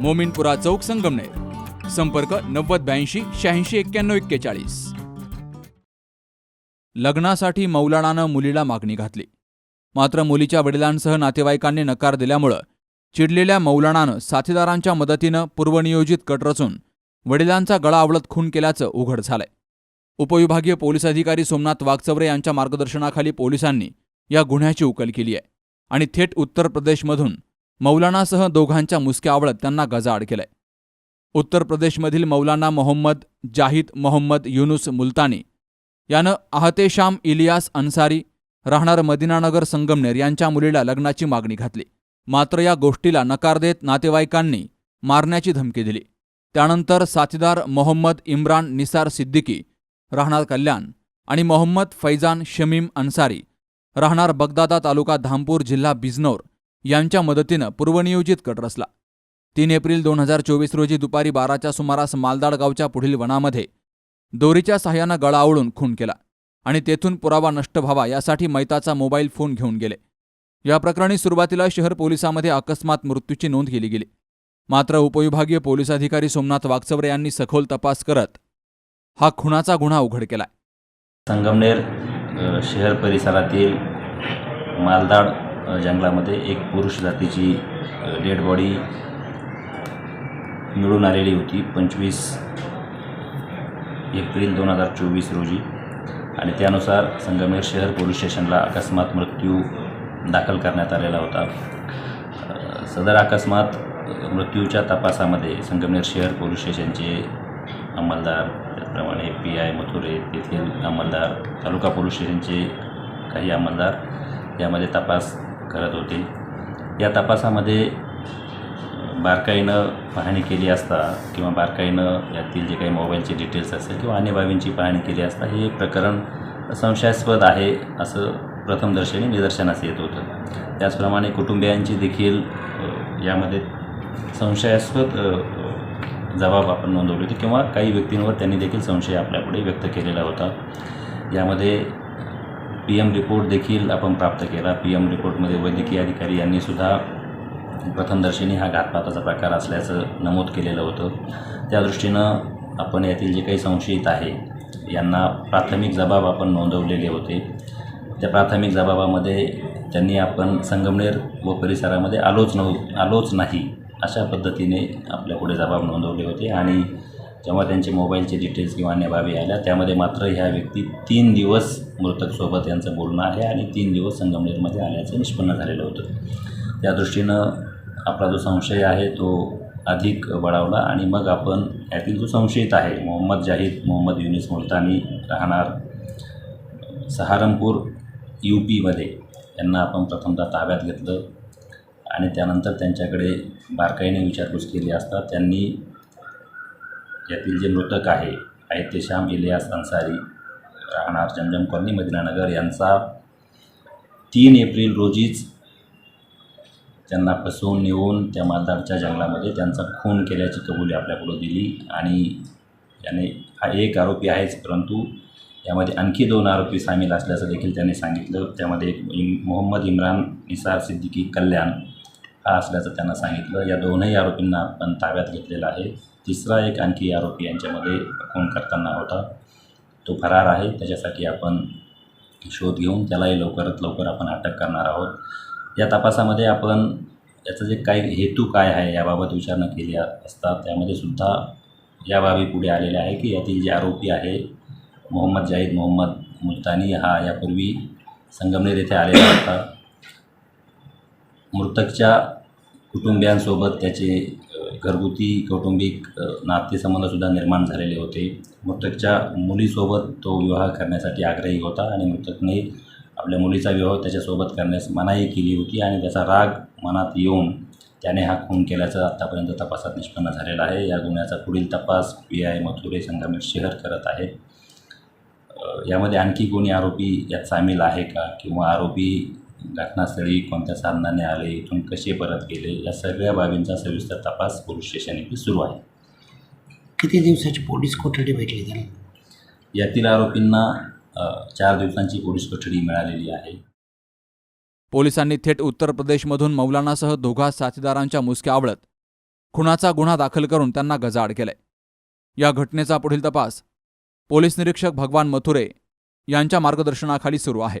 मोमिनपुरा चौक संगमनेर. संपर्क नव्वद ब्याऐंशी शहाऐंशी एक्क्याण्णव एक्केचाळीस. लग्नासाठी मौलानानं मुलीला मागणी घातली. मात्र मुलीच्या वडिलांसह नातेवाईकांनी नकार दिल्यामुळं चिडलेल्या मौलानानं साथीदारांच्या मदतीनं पूर्वनियोजित कट रचून वडिलांचा गळा आवळत खून केल्याचं उघड झालंय. उपविभागीय पोलीस अधिकारी सोमनाथ वागचवरे यांच्या मार्गदर्शनाखाली पोलिसांनी या गुन्ह्याची उकल केली आहे आणि थेट उत्तर प्रदेशमधून मौलानासह दोघांच्या मुसक्या आवळत त्यांना गजाआड केलंय. उत्तर प्रदेशमधील मौलाना मोहम्मद जाहिद मोहम्मद युनुस मुलतानी यानं आहतेशाम इलियास अन्सारी राहणार मदिनानगर संगमनेर यांच्या मुलीला लग्नाची मागणी घातली. मात्र या गोष्टीला नकार देत नातेवाईकांनी मारण्याची धमकी दिली. त्यानंतर साथीदार मोहम्मद इम्रान निसार सिद्दीकी राहणार कल्याण आणि मोहम्मद फैजान शमीम अन्सारी राहणार बगदादा तालुका धामपूर जिल्हा बिजनौर यांच्या मदतीनं पूर्वनियोजित कट रचला. तीन एप्रिल दोन हजार चोवीस रोजी दुपारी बाराच्या सुमारास मालदाड गावच्या पुढील वनामध्ये दोरीच्या सहाय्यानं गळा आवळून खून केला आणि तेथून पुरावा नष्ट व्हावा यासाठी मैताचा मोबाईल फोन घेऊन गेले. या प्रकरणी सुरुवातीला शहर पोलिसांमध्ये अकस्मात मृत्यूची नोंद केली गेली. मात्र उपविभागीय पोलीस अधिकारी सोमनाथ वागचवरे यांनी सखोल तपास करत हा खुनाचा गुन्हा उघड केला. संगमनेर शहर परिसरातील मालदाड जंगलामध्ये एक पुरुष जातीची डेड बॉडी मिळून आलेली होती पंचवीस एप्रिल दोन हजार चोवीस रोजी. आणि त्यानुसार संगमनेर शहर पोलीस स्टेशनला अकस्मात मृत्यू दाखल करण्यात आलेला होता. सदर अकस्मात मृत्यूच्या तपासामध्ये संगमनेर शहर पोलीस स्टेशनचे अंमलदार त्याचप्रमाणे पी आय मथुरे तेथील अंमलदार तालुका पोलीस स्टेशनचे काही अंमलदार यामध्ये तपास करत होते. या तपासामध्ये बारकाईनं पाहणी केली असता किंवा बारकाईनं यातील जे काही मोबाईलचे डिटेल्स असेल किंवा अन्य बाबींची पाहणी केली असता हे प्रकरण संशयास्पद आहे असं प्रथमदर्शनी निदर्शनास येत होतं. त्याचप्रमाणे कुटुंबियांची देखील यामध्ये संशयास्पद जबाब आपण नोंदवले होते किंवा काही व्यक्तींवर त्यांनी देखील संशय आपल्यापुढे व्यक्त केलेला होता. यामध्ये पी एम रिपोर्ट देखील आपण प्राप्त केला. पी एम रिपोर्टमध्ये वैद्यकीय अधिकारी यांनी सुद्धा प्रथमदर्शनी हा घातपाताचा प्रकार असल्याचं नमूद केलेलं होतं. त्या दृष्टीनं आपण यातील जे काही संशयित आहे यांना प्राथमिक जबाब आपण नोंदवलेले होते. त्या प्राथमिक जबाबामध्ये त्यांनी आपण संगमनेर व परिसरामध्ये आलोच नव्ह आलोच नाही अशा पद्धतीने आपल्यापुढे जबाब नोंदवले होते आणि जेव्हा त्यांचे मोबाईलचे डिटेल्स किंवा अन्य बाबी आल्या त्यामध्ये मात्र ह्या व्यक्ती तीन दिवस मृतकसोबत यांचं बोलणं आहे आणि तीन दिवस संगमनेरमध्ये आल्याचं निष्पन्न झालेलं होतं. त्या दृष्टीनं आपला जो संशय आहे तो अधिक बळावला आणि मग आपण यातील जो संशयित आहे मोहम्मद जाहीद मोहम्मद युनिस मुलतानी राहणार सहारनपूर यू पीमध्ये यांना आपण प्रथमतः ताब्यात घेतलं आणि त्यानंतर त्यांच्याकडे बारकाईने विचारपूस केली असता त्यांनी यातील जे मृतक आहे आहेत इलियास अन्सारी राहणार जमजम कॉलनी मदिनानगर यांचा तीन एप्रिल रोजीच त्यांना फसवून नेऊन त्या मालदारच्या जंगलामध्ये त्यांचा खून केल्याची कबुली आपल्याकडं दिली आणि याने हा एक आरोपी आहेच परंतु यामध्ये आणखी दोन आरोपी सामील असल्याचं देखील त्यांनी सांगितलं. त्यामध्ये इम मोहम्मद इम्रान निसार सिद्दीकी कल्याण हा असल्याचं त्यांना सांगितलं. या दोनही आरोपींना आपण ताब्यात घेतलेला आहे. तिसरा एक आणखी आरोपी यांच्यामध्ये खून करताना होता. तो फरार आहे. त्याच्यासाठी आपण शोध घेऊन त्यालाही लवकरात लवकर आपण अटक करणार आहोत. या तपासामध्ये आपण याचं जे काही हेतू काय आहे याबाबत विचारणा केली असता त्यामध्ये सुद्धा या बाबी पुढे आलेल्या आहे की यातील जे आरोपी आहे मोहम्मद जाहीद मोहम्मद मुलतानी हा यापूर्वी संगमनेर येथे आलेला होता. मृतकच्या कुटुंबियांसोबत त्याचे घरगुती कौटुंबिक नातेसंबंधसुद्धा निर्माण झालेले होते. मृतकच्या मुलीसोबत तो विवाह करण्यासाठी आग्रही होता आणि मृतकने आपल्या मुलीचा विवाह त्याच्यासोबत करण्यास मनाई केली होती आणि त्याचा राग मनात येऊन त्याने हा खून केल्याचं आत्तापर्यंत तपासात निष्पन्न झालेला आहे. या गुन्ह्याचा पुढील तपास पी आय मथुरे संगमेश शहर करत आहे. यामध्ये आणखी कोणी आरोपी यात सामील आहे का? किंवा आरोपी घटनास्थळी कोणत्या साधनाने आले इथून कसे परत गेले या सगळ्या बाबींचा सविस्तर तपास पोलीस स्टेशन येथे सुरू आहे. किती दिवसाची पोलीस कोठडी भेटली त्याला? यातील आरोपींना अ, चार दिवसांची पोलीस कोठडी मिळालेली आहे. पोलिसांनी थेट उत्तर प्रदेशमधून मौलानासह दोघा साथीदारांच्या मुसक्या आवळत खुनाचा गुन्हा दाखल करून त्यांना गजाआड केलंय. या घटनेचा पुढील तपास पोलीस निरीक्षक भगवान मथुरे यांच्या मार्गदर्शनाखाली सुरू आहे.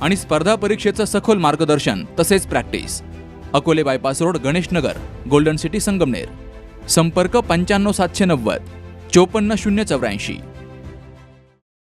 आणि स्पर्धा परीक्षेचं सखोल मार्गदर्शन तसेच practice. Akole bypass road Ganesh Nagar golden city Sangamner. संपर्क पंच्याण्णव सातशे नव्वद चोपन्न शून्य चौऱ्याऐंशी.